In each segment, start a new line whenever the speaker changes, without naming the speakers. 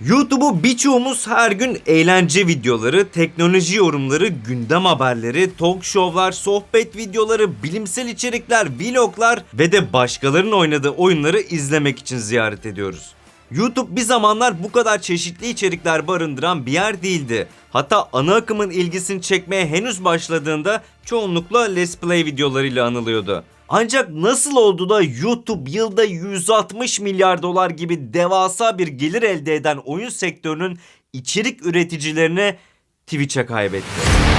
YouTube'u birçoğumuz her gün eğlence videoları, teknoloji yorumları, gündem haberleri, talk show'lar, sohbet videoları, bilimsel içerikler, vloglar ve de başkalarının oynadığı oyunları izlemek için ziyaret ediyoruz. YouTube bir zamanlar bu kadar çeşitli içerikler barındıran bir yer değildi. Hatta ana akımın ilgisini çekmeye henüz başladığında çoğunlukla Let's Play videolarıyla anılıyordu. Ancak nasıl oldu da YouTube yılda 160 milyar dolar gibi devasa bir gelir elde eden oyun sektörünün içerik üreticilerine Twitch'e kaybetti?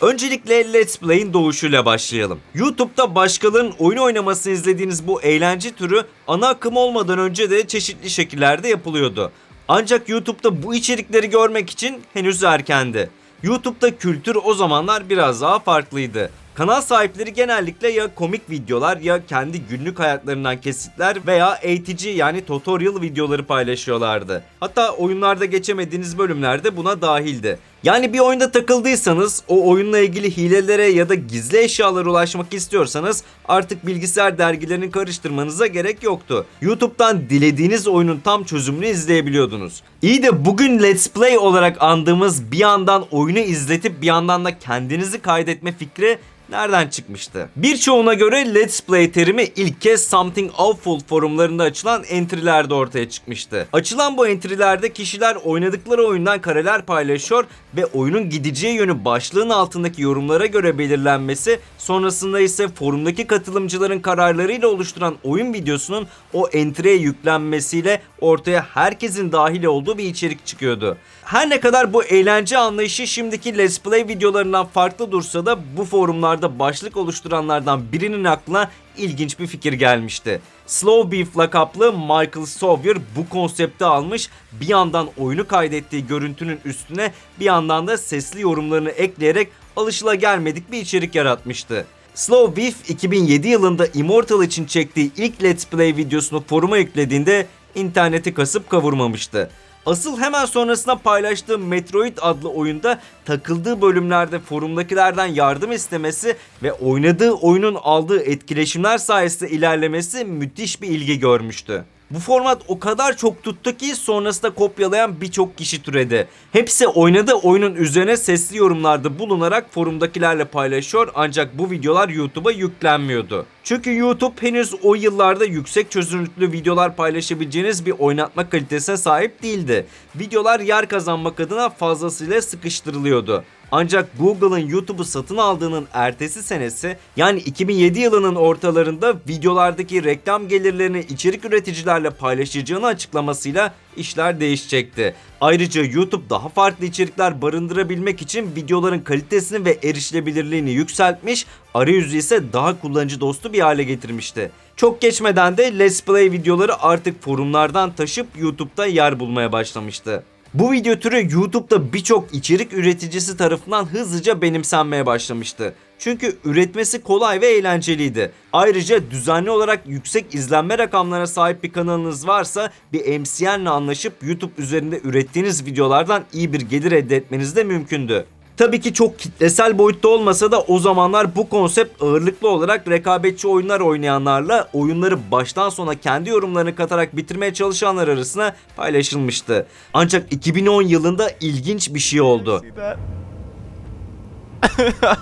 Öncelikle Let's Play'in doğuşuyla başlayalım. YouTube'da başkalarının oyun oynamasını izlediğiniz bu eğlence türü ana akım olmadan önce de çeşitli şekillerde yapılıyordu. Ancak YouTube'da bu içerikleri görmek için henüz erkendi. YouTube'da kültür o zamanlar biraz daha farklıydı. Kanal sahipleri genellikle ya komik videolar ya kendi günlük hayatlarından kesitler veya eğitici yani tutorial videoları paylaşıyorlardı. Hatta oyunlarda geçemediğiniz bölümler de buna dahildi. Yani bir oyunda takıldıysanız o oyunla ilgili hilelere ya da gizli eşyalara ulaşmak istiyorsanız artık bilgisayar dergilerini karıştırmanıza gerek yoktu. YouTube'dan dilediğiniz oyunun tam çözümünü izleyebiliyordunuz. İyi de bugün Let's Play olarak andığımız bir yandan oyunu izletip bir yandan da kendinizi kaydetme fikri nereden çıkmıştı? Birçoğuna göre Let's Play terimi ilk kez Something Awful forumlarında açılan entry'lerde ortaya çıkmıştı. Açılan bu entry'lerde kişiler oynadıkları oyundan kareler paylaşıyor ve oyunun gideceği yönü başlığın altındaki yorumlara göre belirlenmesi, sonrasında ise forumdaki katılımcıların kararlarıyla oluşturan oyun videosunun o entry'e yüklenmesiyle ortaya herkesin dahil olduğu bir içerik çıkıyordu. Her ne kadar bu eğlence anlayışı şimdiki Let's Play videolarından farklı dursa da bu forumlarda başlık oluşturanlardan birinin aklına ilginç bir fikir gelmişti. Slow Beef lakaplı Michael Sawyer bu konsepti almış bir yandan oyunu kaydettiği görüntünün üstüne bir yandan da sesli yorumlarını ekleyerek alışılagelmedik bir içerik yaratmıştı. Slow Beef 2007 yılında Immortal için çektiği ilk Let's Play videosunu foruma yüklediğinde interneti kasıp kavurmamıştı. Asıl hemen sonrasında paylaştığı Metroid adlı oyunda takıldığı bölümlerde forumdakilerden yardım istemesi ve oynadığı oyunun aldığı etkileşimler sayesinde ilerlemesi müthiş bir ilgi görmüştü. Bu format o kadar çok tuttu ki sonrasında kopyalayan birçok kişi türedi. Hepsi oynadığı oyunun üzerine sesli yorumlarda bulunarak forumdakilerle paylaşıyor ancak bu videolar YouTube'a yüklenmiyordu. Çünkü YouTube henüz o yıllarda yüksek çözünürlüklü videolar paylaşabileceğiniz bir oynatma kalitesine sahip değildi. Videolar yer kazanmak adına fazlasıyla sıkıştırılıyordu. Ancak Google'ın YouTube'u satın aldığının ertesi senesi yani 2007 yılının ortalarında videolardaki reklam gelirlerini içerik üreticilerle paylaşacağını açıklamasıyla işler değişecekti. Ayrıca YouTube daha farklı içerikler barındırabilmek için videoların kalitesini ve erişilebilirliğini yükseltmiş, arayüzü ise daha kullanıcı dostu bir hale getirmişti. Çok geçmeden de Let's Play videoları artık forumlardan taşıp YouTube'da yer bulmaya başlamıştı. Bu video türü YouTube'da birçok içerik üreticisi tarafından hızlıca benimsenmeye başlamıştı. Çünkü üretmesi kolay ve eğlenceliydi. Ayrıca düzenli olarak yüksek izlenme rakamlarına sahip bir kanalınız varsa bir MCN'le anlaşıp YouTube üzerinde ürettiğiniz videolardan iyi bir gelir elde etmeniz de mümkündü. Tabii ki çok kitlesel boyutta olmasa da o zamanlar bu konsept ağırlıklı olarak rekabetçi oyunlar oynayanlarla oyunları baştan sona kendi yorumlarını katarak bitirmeye çalışanlar arasına paylaşılmıştı. Ancak 2010 yılında ilginç bir şey oldu.
I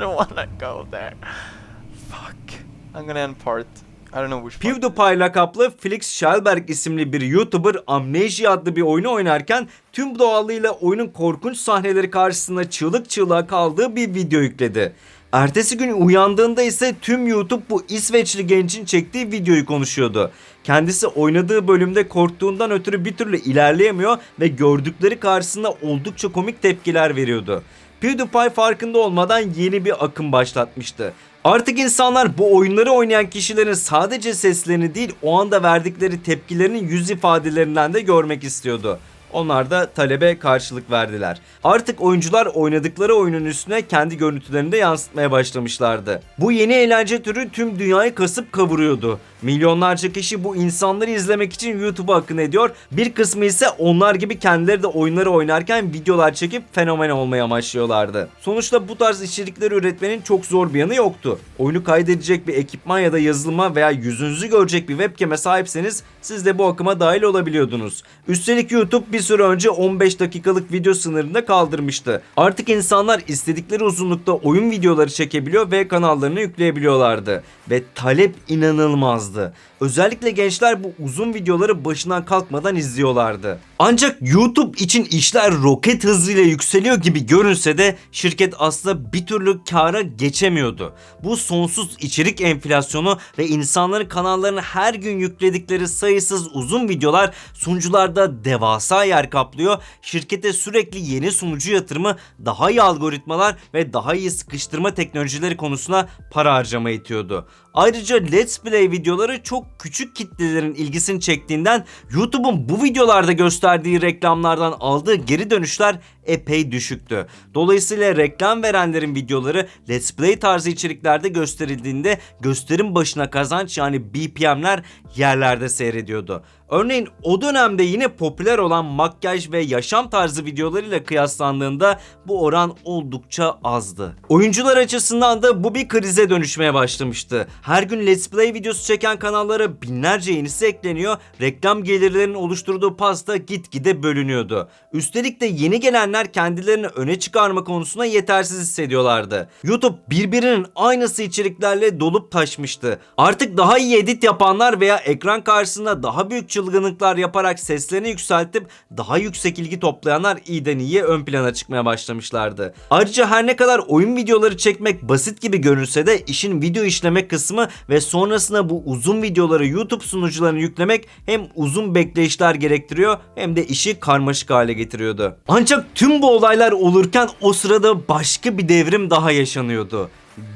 don't wanna go there. Fuck. I'm gonna end part. I don't know which.
PewDiePie lakaplı Felix Schellberg isimli bir YouTuber Amnesia adlı bir oyunu oynarken tüm doğallığıyla oyunun korkunç sahneleri karşısında çığlık çığlığa kaldığı bir video yükledi. Ertesi gün uyandığında ise tüm YouTube bu İsveçli gencin çektiği videoyu konuşuyordu. Kendisi oynadığı bölümde korktuğundan ötürü bir türlü ilerleyemiyor ve gördükleri karşısında oldukça komik tepkiler veriyordu. PewDiePie farkında olmadan yeni bir akım başlatmıştı. Artık insanlar bu oyunları oynayan kişilerin sadece seslerini değil o anda verdikleri tepkilerinin yüz ifadelerinden de görmek istiyordu. Onlar da talebe karşılık verdiler. Artık oyuncular oynadıkları oyunun üstüne kendi görüntülerini de yansıtmaya başlamışlardı. Bu yeni eğlence türü tüm dünyayı kasıp kavuruyordu. Milyonlarca kişi bu insanları izlemek için YouTube'a akın ediyor. Bir kısmı ise onlar gibi kendileri de oyunları oynarken videolar çekip fenomen olmaya amaçlıyorlardı. Sonuçta bu tarz içerikleri üretmenin çok zor bir yanı yoktu. Oyunu kaydedecek bir ekipman ya da yazılıma veya yüzünüzü görecek bir webcam'e sahipseniz siz de bu akıma dahil olabiliyordunuz. Üstelik YouTube bir süre önce 15 dakikalık video sınırını da kaldırmıştı. Artık insanlar istedikleri uzunlukta oyun videoları çekebiliyor ve kanallarını yükleyebiliyorlardı. Ve talep inanılmazdı. Özellikle gençler bu uzun videoları başından kalkmadan izliyorlardı. Ancak YouTube için işler roket hızıyla yükseliyor gibi görünse de şirket aslında bir türlü kâra geçemiyordu. Bu sonsuz içerik enflasyonu ve insanların kanallarına her gün yükledikleri sayısız uzun videolar sunucularda devasa yer kaplıyor. Şirkete sürekli yeni sunucu yatırımı, daha iyi algoritmalar ve daha iyi sıkıştırma teknolojileri konusuna para harcama itiyordu. Ayrıca Let's Play videoları çok küçük kitlelerin ilgisini çektiğinden YouTube'un bu videolarda gösterdiği reklamlardan aldığı geri dönüşler epey düşüktü. Dolayısıyla reklam verenlerin videoları Let's Play tarzı içeriklerde gösterildiğinde gösterim başına kazanç yani BPM'ler yerlerde seyrediyordu. Örneğin o dönemde yine popüler olan makyaj ve yaşam tarzı videolarıyla kıyaslandığında bu oran oldukça azdı. Oyuncular açısından da bu bir krize dönüşmeye başlamıştı. Her gün Let's Play videosu çeken kanallara binlerce yenisi ekleniyor, reklam gelirlerinin oluşturduğu pasta gitgide bölünüyordu. Üstelik de yeni gelenler kendilerini öne çıkarma konusunda yetersiz hissediyorlardı. YouTube birbirinin aynısı içeriklerle dolup taşmıştı. Artık daha iyi edit yapanlar veya ekran karşısında daha büyük çılgınlıklar yaparak seslerini yükseltip daha yüksek ilgi toplayanlar iyiden iyiye ön plana çıkmaya başlamışlardı. Ayrıca her ne kadar oyun videoları çekmek basit gibi görünse de işin video işleme kısmı ve sonrasında bu uzun videoları YouTube sunucularına yüklemek hem uzun bekleyişler gerektiriyor hem de işi karmaşık hale getiriyordu. Ancak tüm bu olaylar olurken o sırada başka bir devrim daha yaşanıyordu.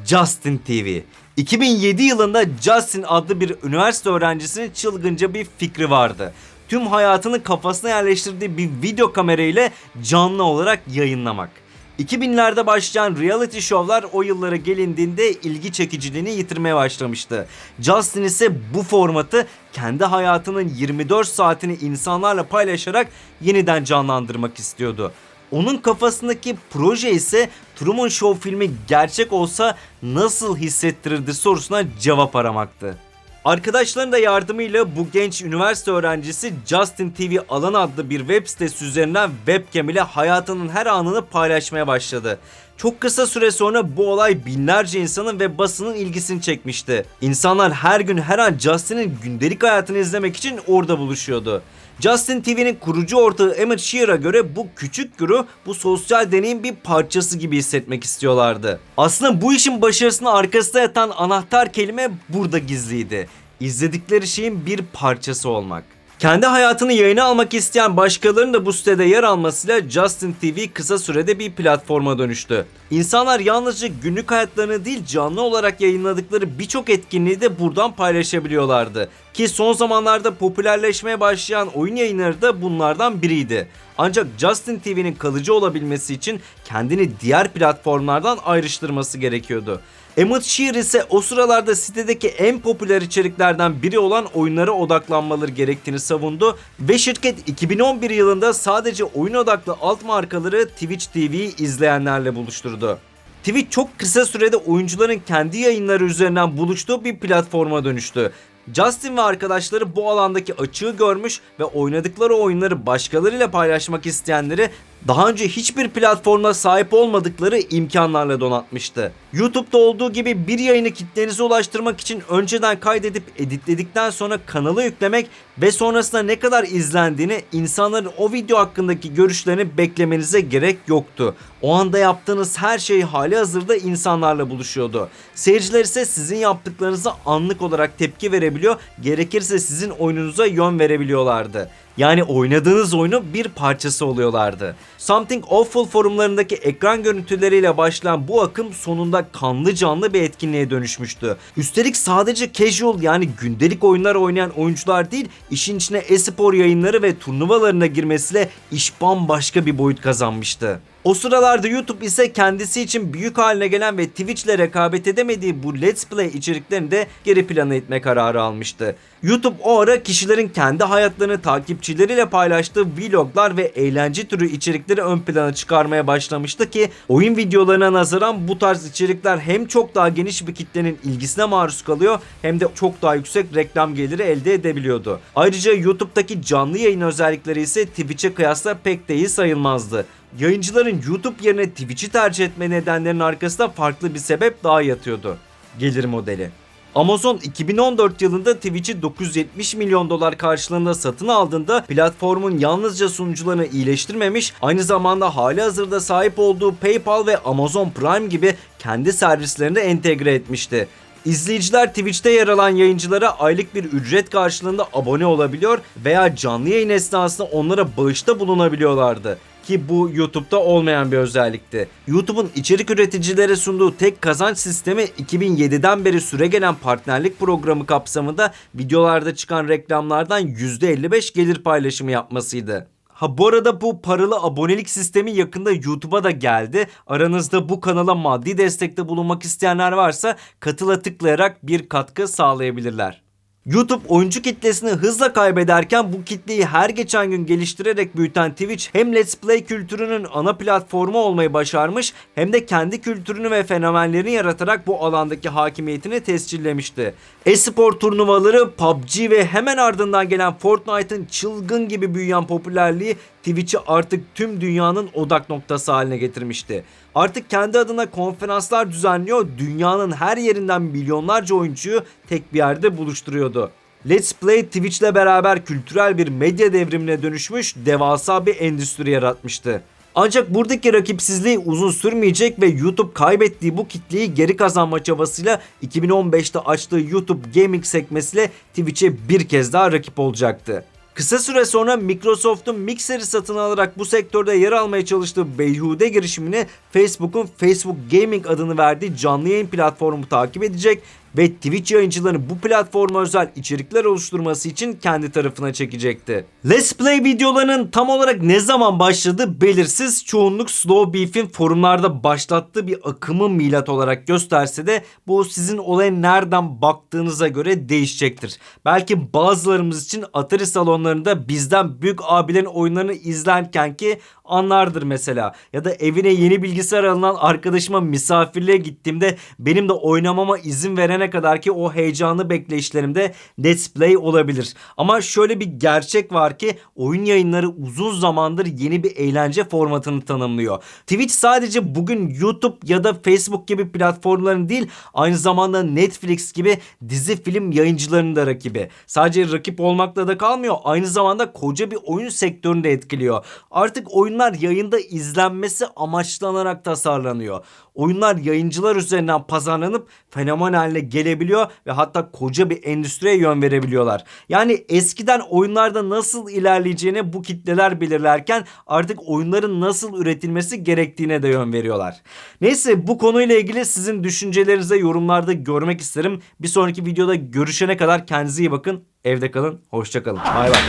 Justin TV. 2007 yılında Justin adlı bir üniversite öğrencisinin çılgınca bir fikri vardı. Tüm hayatını kafasına yerleştirdiği bir video kamera ile canlı olarak yayınlamak. 2000'lerde başlayan reality şovlar o yıllara gelindiğinde ilgi çekiciliğini yitirmeye başlamıştı. Justin ise bu formatı kendi hayatının 24 saatini insanlarla paylaşarak yeniden canlandırmak istiyordu. Onun kafasındaki proje ise Truman Show filmi gerçek olsa nasıl hissettirirdi sorusuna cevap aramaktı. Arkadaşların da yardımıyla bu genç üniversite öğrencisi Justin TV Alan adlı bir web sitesi üzerinden webcam ile hayatının her anını paylaşmaya başladı. Çok kısa süre sonra bu olay binlerce insanın ve basının ilgisini çekmişti. İnsanlar her gün her an Justin'in gündelik hayatını izlemek için orada buluşuyordu. Justin TV'nin kurucu ortağı Emmett Shear'a göre bu küçük güruh bu sosyal deneyin bir parçası gibi hissetmek istiyorlardı. Aslında bu işin başarısının arkasında yatan anahtar kelime burada gizliydi. İzledikleri şeyin bir parçası olmak. Kendi hayatını yayına almak isteyen başkalarının da bu sitede yer almasıyla Justin TV kısa sürede bir platforma dönüştü. İnsanlar yalnızca günlük hayatlarını değil canlı olarak yayınladıkları birçok etkinliği de buradan paylaşabiliyorlardı. Ki son zamanlarda popülerleşmeye başlayan oyun yayınları da bunlardan biriydi. Ancak Justin TV'nin kalıcı olabilmesi için kendini diğer platformlardan ayrıştırması gerekiyordu. Emmett Shear ise o sıralarda sitedeki en popüler içeriklerden biri olan oyunlara odaklanmaları gerektiğini savundu ve şirket 2011 yılında sadece oyun odaklı alt markaları Twitch TV'yi izleyenlerle buluşturdu. Twitch çok kısa sürede oyuncuların kendi yayınları üzerinden buluştuğu bir platforma dönüştü. Justin ve arkadaşları bu alandaki açığı görmüş ve oynadıkları oyunları başkalarıyla paylaşmak isteyenleri daha önce hiçbir platformda sahip olmadıkları imkanlarla donatmıştı. YouTube'da olduğu gibi bir yayını kitlenize ulaştırmak için önceden kaydedip editledikten sonra kanala yüklemek ve sonrasında ne kadar izlendiğini insanların o video hakkındaki görüşlerini beklemenize gerek yoktu. O anda yaptığınız her şey hali hazırda insanlarla buluşuyordu. Seyirciler ise sizin yaptıklarınıza anlık olarak tepki verebiliyor, gerekirse sizin oyununuza yön verebiliyorlardı. Yani oynadığınız oyunun bir parçası oluyorlardı. Something Awful forumlarındaki ekran görüntüleriyle başlayan bu akım sonunda kanlı canlı bir etkinliğe dönüşmüştü. Üstelik sadece casual yani gündelik oyunlar oynayan oyuncular değil, işin içine e-spor yayınları ve turnuvalarına girmesiyle iş bambaşka bir boyut kazanmıştı. O sıralarda YouTube ise kendisi için büyük haline gelen ve Twitch ile rekabet edemediği bu Let's Play içeriklerini de geri plana itme kararı almıştı. YouTube o ara kişilerin kendi hayatlarını takipçileriyle paylaştığı vloglar ve eğlence türü içerikleri ön plana çıkarmaya başlamıştı ki oyun videolarına nazaran bu tarz içerikler hem çok daha geniş bir kitlenin ilgisine maruz kalıyor hem de çok daha yüksek reklam geliri elde edebiliyordu. Ayrıca YouTube'daki canlı yayın özellikleri ise Twitch'e kıyasla pek de iyi sayılmazdı. Yayıncıların YouTube yerine Twitch'i tercih etme nedenlerinin arkasında farklı bir sebep daha yatıyordu. Gelir modeli. Amazon 2014 yılında Twitch'i 970 milyon dolar karşılığında satın aldığında platformun yalnızca sunucularını iyileştirmemiş, aynı zamanda hali hazırda sahip olduğu PayPal ve Amazon Prime gibi kendi servislerini entegre etmişti. İzleyiciler Twitch'te yer alan yayıncılara aylık bir ücret karşılığında abone olabiliyor veya canlı yayın esnasında onlara bağışta bulunabiliyorlardı ki bu YouTube'da olmayan bir özellikti. YouTube'un içerik üreticilere sunduğu tek kazanç sistemi 2007'den beri süregelen partnerlik programı kapsamında videolarda çıkan reklamlardan %55 gelir paylaşımı yapmasıydı. Ha bu arada bu paralı abonelik sistemi yakında YouTube'a da geldi. Aranızda bu kanala maddi destekte bulunmak isteyenler varsa katıla tıklayarak bir katkı sağlayabilirler. YouTube oyuncu kitlesini hızla kaybederken bu kitleyi her geçen gün geliştirerek büyüten Twitch hem Let's Play kültürünün ana platformu olmayı başarmış hem de kendi kültürünü ve fenomenlerini yaratarak bu alandaki hakimiyetini tescillemişti. E-spor turnuvaları, PUBG ve hemen ardından gelen Fortnite'ın çılgın gibi büyüyen popülerliği Twitch'i artık tüm dünyanın odak noktası haline getirmişti. Artık kendi adına konferanslar düzenliyor, dünyanın her yerinden milyonlarca oyuncuyu tek bir yerde buluşturuyordu. Let's Play Twitch'le beraber kültürel bir medya devrimine dönüşmüş, devasa bir endüstri yaratmıştı. Ancak buradaki rakipsizliği uzun sürmeyecek ve YouTube kaybettiği bu kitleyi geri kazanma çabasıyla 2015'te açtığı YouTube Gaming sekmesiyle Twitch'e bir kez daha rakip olacaktı. Kısa süre sonra Microsoft'un Mixer'i satın alarak bu sektörde yer almaya çalıştığı beyhude girişimini Facebook'un Facebook Gaming adını verdiği canlı yayın platformu takip edecek ve Twitch yayıncılarını bu platforma özel içerikler oluşturması için kendi tarafına çekecekti. Let's Play videolarının tam olarak ne zaman başladığı belirsiz çoğunluk Slow Beef'in forumlarda başlattığı bir akımı milat olarak gösterse de bu sizin olaya nereden baktığınıza göre değişecektir. Belki bazılarımız için Atari salonlarında bizden büyük abilerin oyunlarını izlerken ki anlardır mesela. Ya da evine yeni bilgisayar alınan arkadaşıma misafirliğe gittiğimde benim de oynamama izin verene kadar ki o heyecanlı bekleyişlerimde Let's Play olabilir. Ama şöyle bir gerçek var ki oyun yayınları uzun zamandır yeni bir eğlence formatını tanımlıyor. Twitch sadece bugün YouTube ya da Facebook gibi platformların değil aynı zamanda Netflix gibi dizi film yayıncılarının da rakibi. Sadece rakip olmakla da kalmıyor aynı zamanda koca bir oyun sektörünü de etkiliyor. Artık oyunlar yayında izlenmesi amaçlanarak tasarlanıyor. Oyunlar yayıncılar üzerinden pazarlanıp fenomen haline gelebiliyor ve hatta koca bir endüstriye yön verebiliyorlar. Yani eskiden oyunlarda nasıl ilerleyeceğini bu kitleler belirlerken artık oyunların nasıl üretilmesi gerektiğine de yön veriyorlar. Neyse bu konuyla ilgili sizin düşüncelerinizi yorumlarda görmek isterim. Bir sonraki videoda görüşene kadar kendinize iyi bakın. Evde kalın. Hoşça kalın. Bay bay.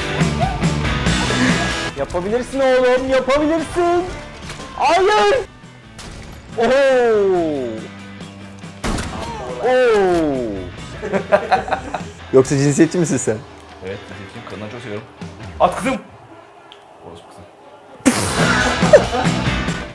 Yapabilirsin oğlum, yapabilirsin. Hayır. Oo. Oo. Yoksa cinsiyetçi misin sen?
Evet, cinsiyetçiyim. Kadınları çok seviyorum. At kızım! Orospu kızım.